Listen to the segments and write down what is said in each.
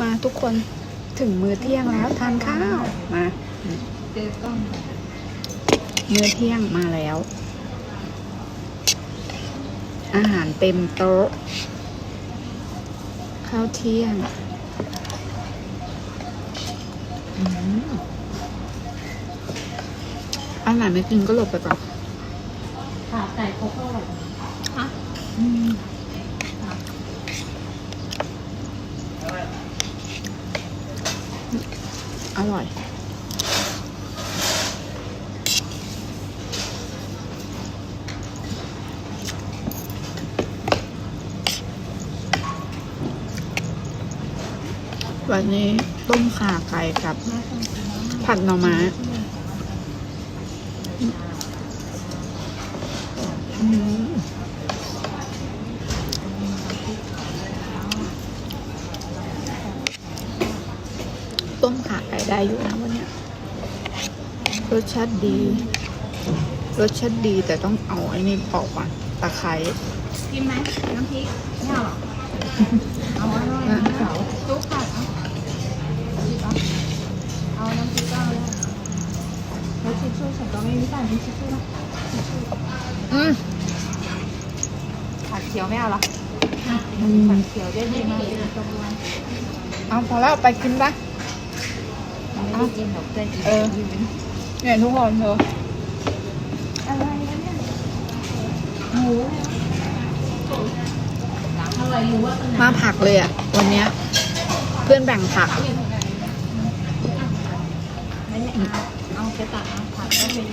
มาทุกคนถึงมื้อเที่ยงแล้วทานข้าวมาเจอกล้องมื้อเที่ยงมาแล้ว อาหารเต็มโต๊ะ ข้าวเที่ยงอืมอันไหนไม่กินก็หลบไปก่อนขาไก่เขาก็อร่อยฮะ อร่อย วันนี้ต้มข่าไก่กับ ผัดหน่อไม้อืม ต้มขาไก่ได้อยู่นะวันเนี้ยรสชาติดี รสชาติดีแต่ต้องเอาไอ้นี่ออกก่อนตะไคร้กินไหมน้ำพริกไม่เอาหรอเอาอร่อยนะเขาซุปผัดเอาจิบเอาเอาน้ำพริกก็เอาแล้วแล้วทิชชู่ฉันก็ไม่มีใส่มีทิชชู่นะทิชชู่อืมผัดเขียวไม่เอาหรออืมผัดเขียวได้ดีมากเลยตรงวันเอาพอแล้วไปกินปะ ไม่ได้กินหรอกแต่กินเออ เนี่ยทุกคนเธออะไรนะเนี่ยหมูอะไรรู้ว่าตรงไหนมาผักเลยอะ วันเนี้ย เพื่อนแบ่งผัก ไม่ได้เอาเอาไปตักเอาผัดก็เป็น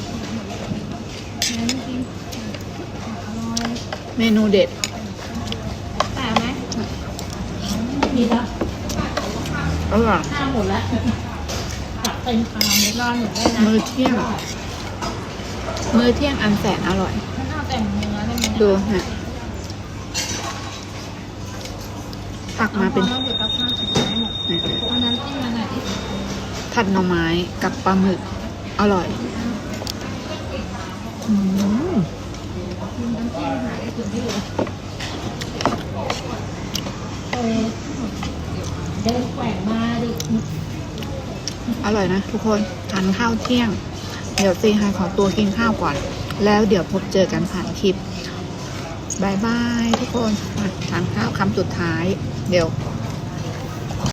งั้นกินอร่อยเมนูเด็ด แต่ไหมมีแล้วอร่อย ห้าหมดแล้วผัด เต็มคำรอหนูได้นะมื้อเที่ยง มื้อเที่ยงอันแสนอร่อย ฉันเอาแต่เนื้อได้ไหมดูเนี่ยผักมาเป็นเดี๋ยวกับข้าวสุกได้หมดเนี่ยเอาน้ำจิ้มมาหน่อยดิผัดหน่อไม้กับปลาหมึก อร่อยอืมน้ำจิ้มหาได้ถึงที่เลยเออเดินแกว่งมาดิ อร่อยนะทุกคนทานข้าวเที่ยง เดี๋ยวซีไฮขอตัวกินข้าวก่อน แล้วเดี๋ยวพบเจอกันผ่านคลิปบายบายทุกคนทานข้าวคำสุดท้าย เดี๋ยว